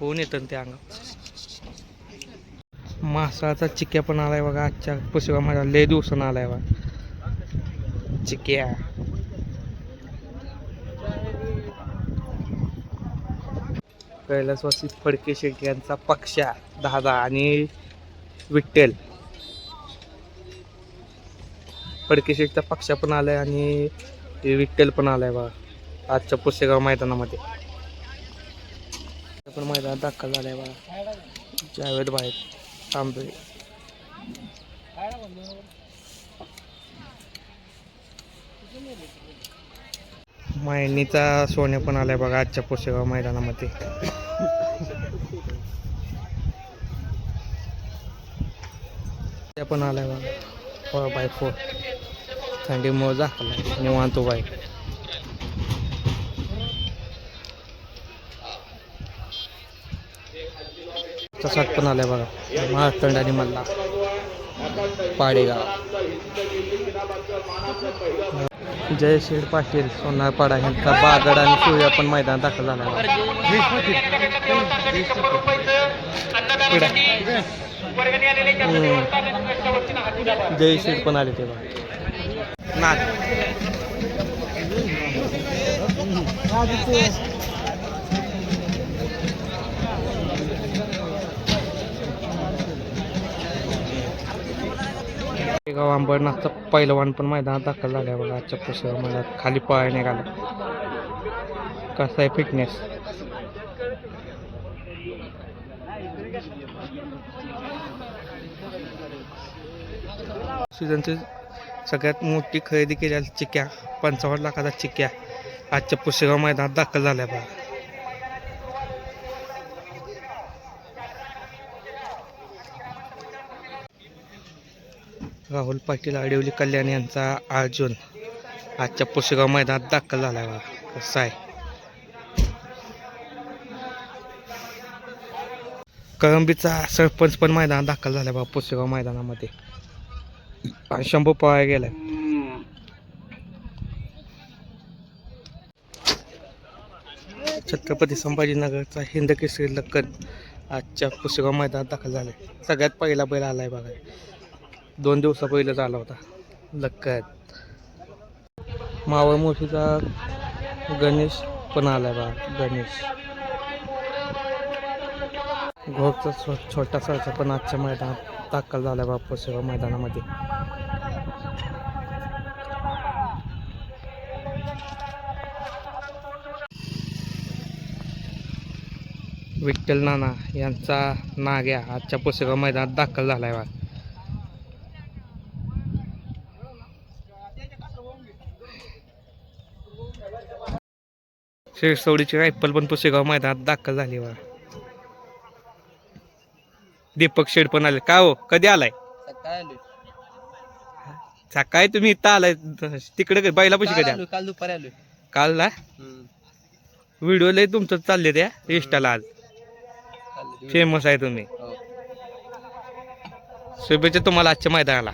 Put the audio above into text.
होऊन येतं ते अंगावर मासाचा चिक्या पण आलाय बघा आजच्या पुसेगाव माझ्या लय दिवसान आलाय बघा. चिक्या. कैलासवासी फडके शेट्टी यांचा पक्षा दादा आणि विठ्ठल. फडके शेटचा पक्षा पण आलाय आणि विठ्ठल पण आलाय बघा आजच्या पुसेगाव मैदानामध्ये. पण मैदानात दाखल झालाय बघा. जावेद बाहेर आंबे मायनीचा सोने पण आलाय बघा आजच्या पोसेगाव मैदानामध्ये. त्या पण आलाय बघा. Four by four. थंडीमुळे मोजा. निवांतो बाईक तसाच पण आलाय बघा. महाराष्ट्र आणि मल्ला. पाडेगाव. जय शेड पाटील सोनारपाडा यांचा बागड आणि सूर्या पण मैदान दाखल झाला. जय शेड पण आले ते बघा नाथ गाव अंबरनाथचा पहिलवान पण मैदानात दाखल झाला बघा. आजच्या पुस्तकात मैदानात खाली पळाय निघाला. कसा आहे फिटनेस सीझनची सगळ्यात मोठी खरेदी केली चिक्या पंचावन्न लाखाचा चिक्या आजच्या पुस्तकाव मैदानात दाखल झाल्या बघा. राहुल पाटील आडिवली कल्याण यांचा अर्जुन आजच्या पुसेगाव मैदानात दाखल झाला बघा. कसं आहे? कळंबीचा सरपंच पण मैदानात दाखल झाला बघा पुसेगाव मैदानामध्ये. आणि शंभू पळायला गेलाय. छत्रपती संभाजीनगरचा हिंद केसरी लक्कन आजच्या पुसेगाव मैदानात दाखल झालाय. सगळ्यात पहिला बैल आलाय बघा. दोन दिवसा पहिलेच आला होता. लक्कत मावळ मोशीचा गणेश पण आलाय बा गणेश. घोरचा छो छोटा सरचा पण आजच्या मैदानात दाखल झालाय बा पुसेगाव मैदानामध्ये. विठ्ठल नाना यांचा नाग्या आजच्या पुसेगाव मैदानात दाखल झालाय बा शिरसवडीची रायफल पण पुसेगाव मैदानात दाखल झाली बा दीपक शेड पण आले. का हो? कधी आलाय? सकाळी तुम्ही इथं आलाय. तिकडे बैलापाशी कधी आलाय? काल दुपारी आलोय. काल ना? व्हिडिओ लय तुमचं चालले त्या इंस्टाला आज. फेमस आहे तुम्ही. हो. शुभेच्छा तुम्हाला आजच्या मैदानाला.